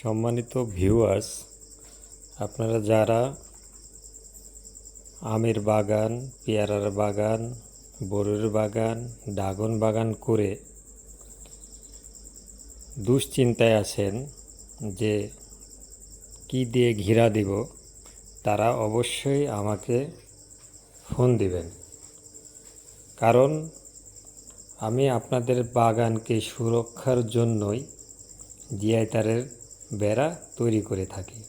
সম্মানিত ভিউয়ার্স আপনারা যারা আমের বাগান, পেয়ারার বাগান বড়ুর বাগান, ড্রাগন বাগান করে দুশ্চিন্তায় আছেন যে কি দিয়ে ঘেরা দিব, তারা অবশ্যই আমাকে ফোন দিবেন। কারণ আমি আপনাদের বাগানকে সুরক্ষার জন্যই জিআই তারের বেড়া তৈরি করে থাকি।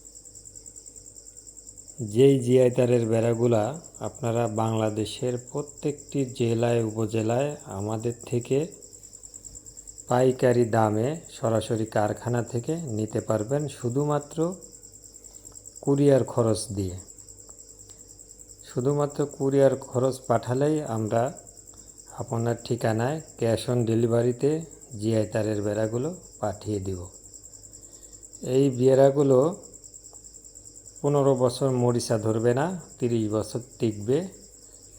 যেই জিআই তারের বেড়াগুলা আপনারা বাংলাদেশের প্রত্যেকটি জেলায়, উপজেলায় আমাদের থেকে পাইকারি দামে সরাসরি কারখানা থেকে নিতে পারবেন শুধুমাত্র কুরিয়ার খরচ দিয়ে। শুধুমাত্র কুরিয়ার খরচ পাঠালেই আমরা আপনার ঠিকানায় ক্যাশ অন ডেলিভারিতে জিআই তারের বেড়াগুলো পাঠিয়ে দিব। এই বিয়েরাগুলো পনেরো বছর মরিচা ধরবে না, তিরিশ বছর টিকবে।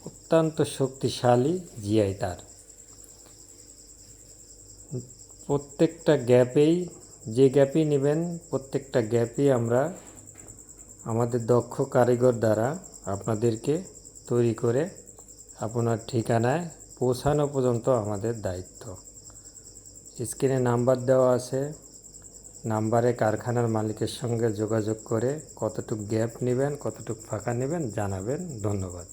অত্যন্ত শক্তিশালী জিআই তার। প্রত্যেকটা গ্যাপেই, যে গ্যাপই নেবেন, প্রত্যেকটা গ্যাপই আমরা আমাদের দক্ষ কারিগর দ্বারা আপনাদেরকে তৈরি করে আপনার ঠিকানায় পৌঁছানো পর্যন্ত আমাদের দায়িত্ব। স্ক্রিনে নাম্বার দেওয়া আছে। নাম্বারে কারখানার মালিকের সঙ্গে যোগাযোগ করে কতটুক গ্যাপ নেবেন কতটুক ফাঁকা নেবেন জানাবেন। ধন্যবাদ।